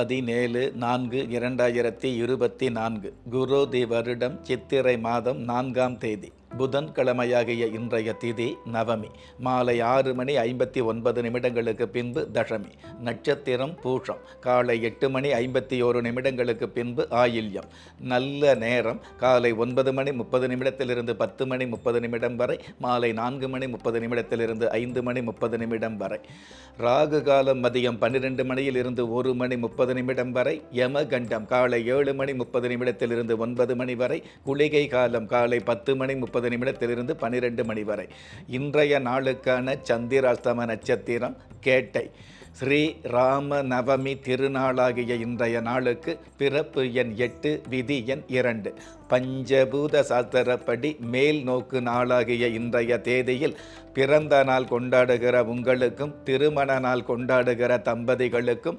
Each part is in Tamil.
பதினேழு நான்கு இரண்டாயிரத்தி இருபத்தி நான்கு. குரோதி வருடம் சித்திரை மாதம் நான்காம் தேதி. புதன்கிழமையாகிய இன்றைய திதி நவமி. மாலை ஆறு மணி ஐம்பத்தி ஒன்பது நிமிடங்களுக்கு பின்பு தசமி. நட்சத்திரம் பூஷம். காலை எட்டு மணி ஐம்பத்தி ஓரு நிமிடங்களுக்கு பின்பு ஆயில்யம். நல்ல நேரம். காலை ஒன்பது மணி முப்பது நிமிடத்திலிருந்து பத்து மணி முப்பது நிமிடம் வரை. மாலை நான்கு மணி முப்பது நிமிடத்திலிருந்து ஐந்து மணி முப்பது நிமிடம் வரை. ராகு காலம் மதியம் பன்னிரெண்டு மணியில் இருந்து ஒரு மணி முப்பது நிமிடம் வரை. யமகண்டம் காலை ஏழு மணி முப்பது நிமிடத்திலிருந்து ஒன்பது மணி வரை. குளிகை காலம் காலை பத்து மணி முப்பது நிமிடத்திலிருந்து பன்னிரெண்டு மணி வரை. இன்றைய நாளுக்கான சந்திராஸ்தம நட்சத்திரம் கேட்டை. ஸ்ரீ ராம நவமி திருநாளாகிய இன்றைய நாளுக்கு பிறப்பு எண் எட்டு விதி எண் இரண்டு. பஞ்சபூத சாஸ்திரப்படி மேல் நோக்கு நாளாகிய இன்றைய தேதியில் பிறந்த நாள் கொண்டாடுகிற உங்களுக்கும் திருமண நாள் கொண்டாடுகிற தம்பதிகளுக்கும்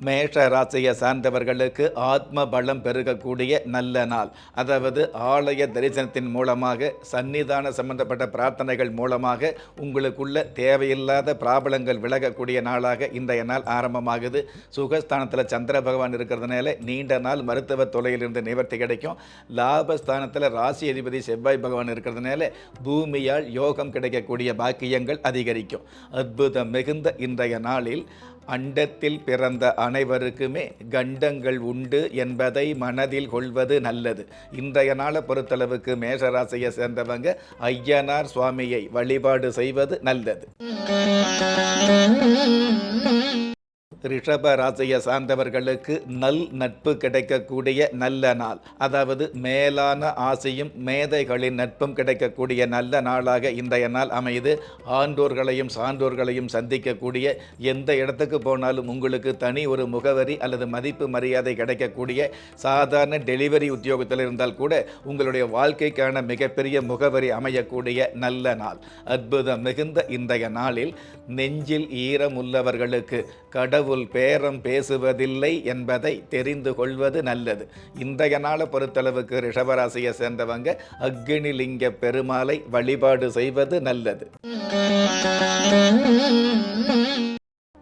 மேஷ ராசியை சார்ந்தவர்களுக்கு ஆத்ம பலம் பெருகக்கூடிய நல்ல நாள். அதாவது ஆலய தரிசனத்தின் மூலமாக சன்னிதான சம்பந்தப்பட்ட பிரார்த்தனைகள் மூலமாக உங்களுக்குள்ள தேவையில்லாத பிராபலங்கள் விலகக்கூடிய நாளாக இன்றைய நாள் ஆரம்பமாகுது. சுகஸ்தானத்தில் சந்திர பகவான் இருக்கிறதுனால நீண்ட நாள் மருத்துவ தொலையிலிருந்து நிவர்த்தி கிடைக்கும். லாபஸ்தானத்தில் ராசி அதிபதி செவ்வாய் பகவான் இருக்கிறதுனால பூமியால் யோகம் கிடைக்கக்கூடிய பாக்கியங்கள் அதிகரிக்கும். அற்புதம் மிகுந்த இன்றைய நாளில் அண்டத்தில் பிறந்த அனைவருக்குமே கண்டங்கள் உண்டு என்பதை மனதில் கொள்வது நல்லது. இன்றைய நாளை பொறுத்தளவுக்கு மேஷராசியை சேர்ந்தவங்க ஐயனார் சுவாமியை வழிபாடு செய்வது நல்லது. ரிஷப ராசியை சார்ந்தவர்களுக்கு நல் நட்பு கிடைக்கக்கூடிய நல்ல நாள். அதாவது மேலான ஆசையும் மேதைகளின் நட்பும் கிடைக்கக்கூடிய நல்ல நாளாக இன்றைய நாள் அமைது ஆண்டோர்களையும் சான்றோர்களையும் சந்திக்கக்கூடிய எந்த இடத்துக்கு போனாலும் உங்களுக்கு தனி ஒரு முகவரி அல்லது மதிப்பு மரியாதை கிடைக்கக்கூடிய சாதாரண டெலிவரி உத்தியோகத்தில் இருந்தால் கூட உங்களுடைய வாழ்க்கைக்கான மிகப்பெரிய முகவரி அமையக்கூடிய நல்ல நாள். அற்புதம் மிகுந்த இன்றைய நாளில் நெஞ்சில் ஈரம் உள்ளவர்களுக்கு போல் பேரம் பேசுவதில்லை என்பதை தெரிந்து கொள்வது நல்லது. இன்றைய நாளை பொறுத்தளவுக்கு ரிஷபராசியை சேர்ந்தவங்க அக்னிலிங்க பெருமாளை வழிபாடு செய்வது நல்லது.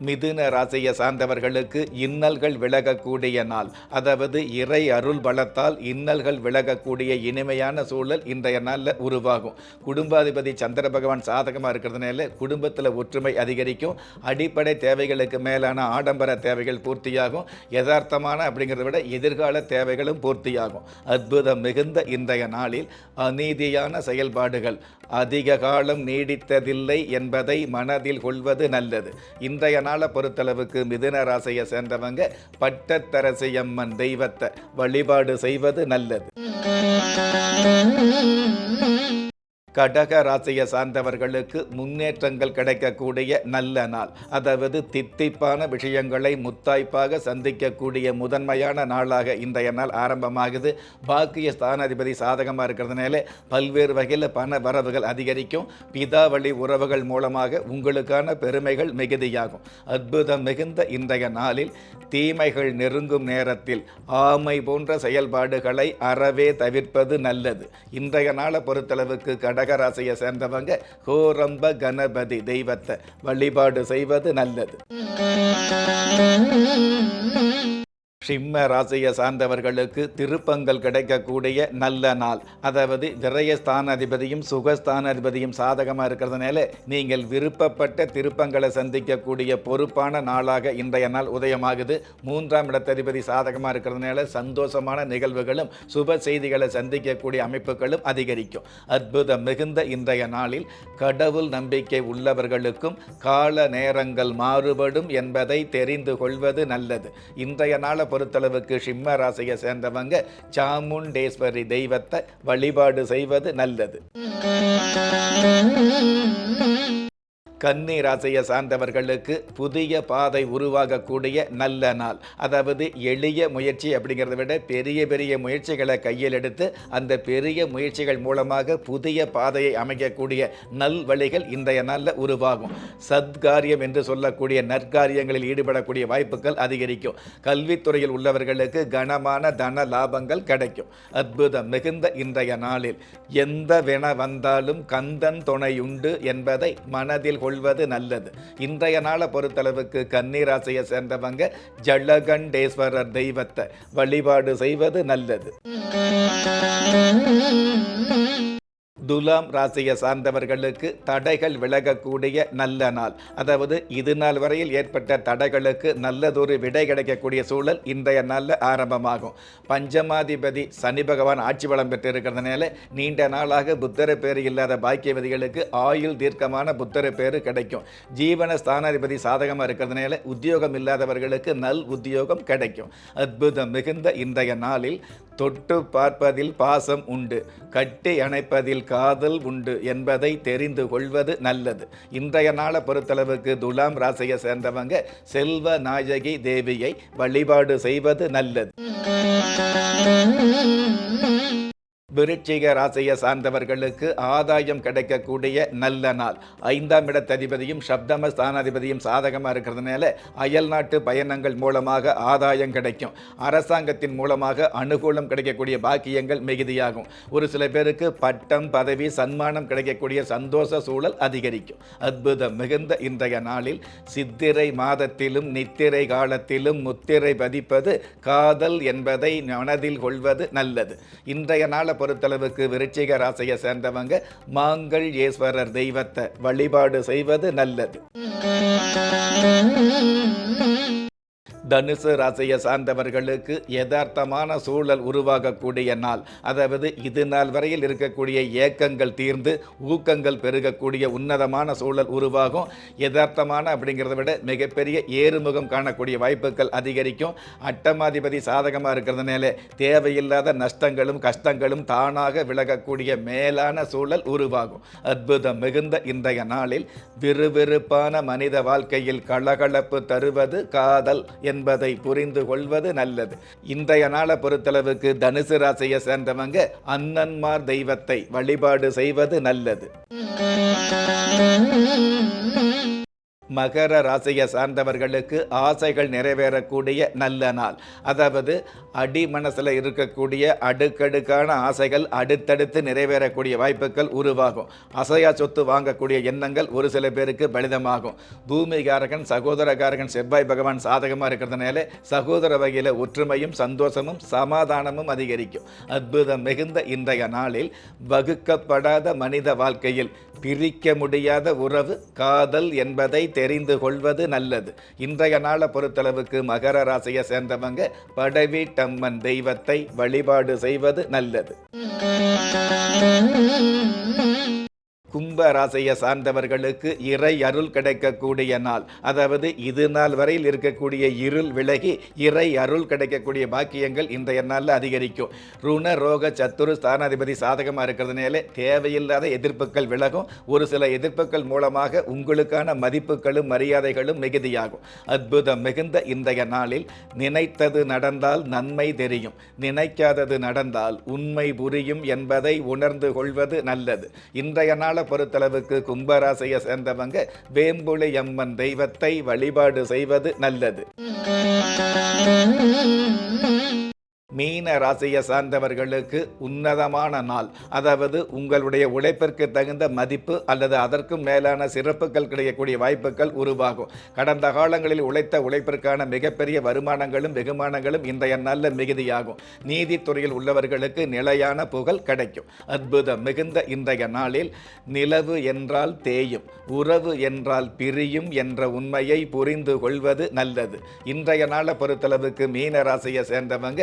மிதுன ராசியை சார்ந்தவர்களுக்கு இன்னல்கள் விலகக்கூடிய நாள். அதாவது இறை அருள் பலத்தால் இன்னல்கள் விலகக்கூடிய இனிமையான சூழல் இன்றைய நாளில் உருவாகும். குடும்பாதிபதி சந்திர பகவான் சாதகமாக இருக்கிறதுனால குடும்பத்தில் ஒற்றுமை அதிகரிக்கும். அடிப்படை தேவைகளுக்கு மேலான ஆடம்பர தேவைகள் பூர்த்தியாகும். யதார்த்தமான அப்படிங்கிறத விட எதிர்கால தேவைகளும் பூர்த்தியாகும். அற்புதம் மிகுந்த இன்றைய நாளில் அநீதியான செயல்பாடுகள் அதிக காலம் நீடித்ததில்லை என்பதை மனதில் கொள்வது நல்லது. இன்றைய நாள் பொறுத்தளவுக்கு மிதுன ராசியை சேர்ந்தவங்க பட்டத்தரசி அம்மன் தெய்வத்தை வழிபாடு செய்வது நல்லது. கடக ராசியை சார்ந்தவர்களுக்கு முன்னேற்றங்கள் கிடைக்கக்கூடிய நல்ல நாள். அதாவது தித்திப்பான விஷயங்களை முத்தாய்ப்பாக சந்திக்கக்கூடிய முதன்மையான நாளாக இன்றைய நாள் ஆரம்பமாகுது. பாக்கிய ஸ்தானாதிபதி சாதகமாக இருக்கிறதுனால பல்வேறு வகையில் பண வரவுகள் அதிகரிக்கும். பிதாவளி உறவுகள் மூலமாக உங்களுக்கான பெருமைகள் மிகுதியாகும். அற்புதம் மிகுந்த இன்றைய நாளில் தீமைகள் நெருங்கும் நேரத்தில் ஆமை போன்ற செயல்பாடுகளை அறவே தவிர்ப்பது நல்லது. இன்றைய நாளை பொறுத்தளவுக்கு கடக கடகராசியை சேர்ந்தவங்க கோரம்ப கணபதி தெய்வத்தை வழிபாடு செய்வது நல்லது. சிம்ம ராசியை சார்ந்தவர்களுக்கு திருப்பங்கள் கிடைக்கக்கூடிய நல்ல நாள். அதாவது விரயஸ்தானாதிபதியும் சுகஸ்தானாதிபதியும் சாதகமாக இருக்கிறதுனால நீங்கள் விருப்பப்பட்ட திருப்பங்களை சந்திக்கக்கூடிய பொறுப்பான நாளாக இன்றைய நாள் உதயமாகுது. மூன்றாம் இடத்ததிபதி சாதகமாக இருக்கிறதுனால சந்தோஷமான நிகழ்வுகளும் சுப செய்திகளை சந்திக்கக்கூடிய அமைப்புகளும் அதிகரிக்கும். அற்புதம் மிகுந்த இன்றைய நாளில் கடவுள் நம்பிக்கை உள்ளவர்களுக்கும் கால நேரங்கள் மாறுபடும் என்பதை தெரிந்து கொள்வது நல்லது. இன்றைய நாளை பொறுத்தளவுக்கு சிம்ம ராசியை சேர்ந்தவங்க சாமுண்டேஸ்வரி தெய்வத்தை வழிபாடு செய்வது நல்லது. கன்னி ராசியை சார்ந்தவர்களுக்கு புதிய பாதை உருவாகக்கூடிய நல்ல நாள். அதாவது எளிய முயற்சி அப்படிங்கிறத விட பெரிய பெரிய முயற்சிகளை கையில் எடுத்து அந்த பெரிய முயற்சிகள் மூலமாக புதிய பாதையை அமைக்கக்கூடிய நல் வழிகள் இன்றைய நாளில் உருவாகும். சத்காரியம் என்று சொல்லக்கூடிய நற்காரியங்களில் ஈடுபடக்கூடிய வாய்ப்புகள் அதிகரிக்கும். கல்வித்துறையில் உள்ளவர்களுக்கு கனமான தன லாபங்கள் கிடைக்கும். அற்புதம் மிகுந்த இன்றைய நாளில். எந்த வின வந்தாலும் கந்தன் துணையுண்டு என்பதை மனதில் கொள்வது நல்லது. இன்றைய நாளை பொறுத்தளவுக்கு கன்னிராசியை சேர்ந்தவங்க ஜலகண்டேஸ்வரர் தெய்வத்தை வழிபாடு செய்வது நல்லது. துலாம் ராசியை சார்ந்தவர்களுக்கு தடைகள் விலகக்கூடிய நல்ல நாள். அதாவது இது நாள் வரையில் ஏற்பட்ட தடைகளுக்கு நல்லதொரு விடை கிடைக்கக்கூடிய சூழல் இன்றைய நாளில் ஆரம்பமாகும். பஞ்சமாதிபதி சனி பகவான் ஆட்சி பலம் பெற்றிருக்கிறதுனால நீண்ட நாளாக புத்தர பேர் இல்லாத பாக்கியவதிகளுக்கு ஆயுள் தீர்க்கமான புத்தர பேர் கிடைக்கும். ஜீவன ஸ்தானாதிபதி சாதகமாக இருக்கிறதுனால உத்தியோகம் இல்லாதவர்களுக்கு நல் உத்தியோகம் கிடைக்கும். அற்புதம் மிகுந்த இன்றைய நாளில் தொட்டு பார்ப்பதில் பாசம் உண்டு கட்டி அணைப்பதில் காதல் உண்டு என்பதை தெரிந்து கொள்வது நல்லது. இன்றைய நாளை பொறுத்தளவுக்கு துலாம் ராசியை சேர்ந்தவங்க செல்வ நாயகி தேவியை வழிபாடு செய்வது நல்லது. விருச்சிக ராசியை சார்ந்தவர்களுக்கு ஆதாயம் கிடைக்கக்கூடிய நல்ல நாள். ஐந்தாம் இடத்ததிபதியும் சப்தம ஸ்தானாதிபதியும் சாதகமாக இருக்கிறதுனால அயல் நாட்டு பயணங்கள் மூலமாக ஆதாயம் கிடைக்கும். அரசாங்கத்தின் மூலமாக அனுகூலம் கிடைக்கக்கூடிய பாக்கியங்கள் மிகுதியாகும். ஒரு சில பேருக்கு பட்டம் பதவி சன்மானம் கிடைக்கக்கூடிய சந்தோஷ சூழல் அதிகரிக்கும். அற்புதம் மிகுந்த இன்றைய நாளில் சித்திரை மாதத்திலும் நித்திரை காலத்திலும் முத்திரை பதிப்பது காதல் என்பதை மனதில் கொள்வது நல்லது. இன்றைய நாளை பொறுத்தளவுக்கு விருச்சிக ராசியை சேர்ந்தவங்க மாங்கள் ஈஸ்வரர் தெய்வத்தை வழிபாடு செய்வது நல்லது. தனுசு ராசியை சார்ந்தவர்களுக்கு யதார்த்தமான சூழல் உருவாகக்கூடிய நாள். அதாவது இது நாள் வரையில் இருக்கக்கூடிய ஏக்கங்கள் தீர்ந்து ஊக்கங்கள் பெருகக்கூடிய உன்னதமான சூழல் உருவாகும். யதார்த்தமான அப்படிங்கிறத விட மிகப்பெரிய ஏறுமுகம் காணக்கூடிய வாய்ப்புகள் அதிகரிக்கும். அட்டமாதிபதி சாதகமாக இருக்கிறதுனால தேவையில்லாத நஷ்டங்களும் கஷ்டங்களும் தானாக விலகக்கூடிய மேலான சூழல் உருவாகும். அற்புதம் மிகுந்த இன்றைய நாளில் விறுவிறுப்பான மனித வாழ்க்கையில் கலகலப்பு தருவது காதல் என்பதை புரிந்து கொள்வது நல்லது. இன்றைய நாளை பொறுத்தளவுக்கு தனுசு ராசியை சேர்ந்தவங்க அண்ணன்மார் தெய்வத்தை வழிபாடு செய்வது நல்லது. மகர ராசியை சார்ந்தவர்களுக்கு ஆசைகள் நிறைவேறக்கூடிய நல்ல நாள். அதாவது அடி மனசில் இருக்கக்கூடிய அடுக்கடுக்கான ஆசைகள் அடுத்தடுத்து நிறைவேறக்கூடிய வாய்ப்புகள் உருவாகும். அசையா சொத்து வாங்கக்கூடிய எண்ணங்கள் ஒரு சில பேருக்கு பலிதமாகும். பூமிகாரகன் சகோதரகாரகன் செவ்வாய் பகவான் சாதகமாக இருக்கிறதுனால சகோதர வகையில் ஒற்றுமையும் சந்தோஷமும் சமாதானமும் அதிகரிக்கும். அற்புதம் மிகுந்த இன்றைய நாளில் வகுக்கப்படாத மனித வாழ்க்கையில் பிரிக்க முடியாத உறவு காதல் என்பதை தெரிந்து கொள்வது நல்லது. இன்றைய நாளை பொறுத்தளவுக்கு மகர ராசியை சேர்ந்தவங்க படவீட்டம்மன் தெய்வத்தை வழிபாடு செய்வது நல்லது. கும்ப ராசியை சார்ந்தவர்களுக்கு இறை அருள் கிடைக்கக்கூடிய நாள். அதாவது இது நாள் வரையில் இருக்கக்கூடிய இருள் விலகி இறை அருள் கிடைக்கக்கூடிய பாக்கியங்கள் இன்றைய நாளில் அதிகரிக்கும். ருண ரோக சத்துரு ஸ்தானாதிபதி சாதகமாக இருக்கிறதுனால தேவையில்லாத எதிர்ப்புகள் விலகும். ஒரு சில எதிர்ப்புகள் மூலமாக உங்களுக்கான மதிப்புகளும் மரியாதைகளும் மிகுதியாகும். அற்புதம் மிகுந்த இன்றைய நாளில் நினைத்தது நடந்தால் நன்மை தெரியும். நினைக்காதது நடந்தால் உண்மை புரியும் என்பதை உணர்ந்து கொள்வது நல்லது. இன்றைய நாளை பொறுத்தளவுக்கு கும்பராசையை சேர்ந்தவங்க வேம்புலி அம்மன் தெய்வத்தை வழிபாடு செய்வது நல்லது. மீன ராசியை சார்ந்தவர்களுக்கு உன்னதமான நாள். அதாவது உங்களுடைய உழைப்பிற்கு தகுந்த மதிப்பு அல்லது அதற்கும் மேலான சிறப்புகள் கிடைக்கக்கூடிய வாய்ப்புகள் உருவாகும். கடந்த காலங்களில் உழைத்த உழைப்பிற்கான மிகப்பெரிய வருமானங்களும் வெகுமானங்களும் இன்றைய நாளில் மிகுதியாகும். நீதித்துறையில் உள்ளவர்களுக்கு நிலையான புகழ் கிடைக்கும். அற்புதம் மிகுந்த இன்றைய நாளில் நிலவு என்றால் தேயும் உறவு என்றால் பிரியும் என்ற உண்மையை புரிந்து கொள்வது நல்லது. இன்றைய நாளை பொறுத்தளவுக்கு மீன ராசியை சேர்ந்தவங்க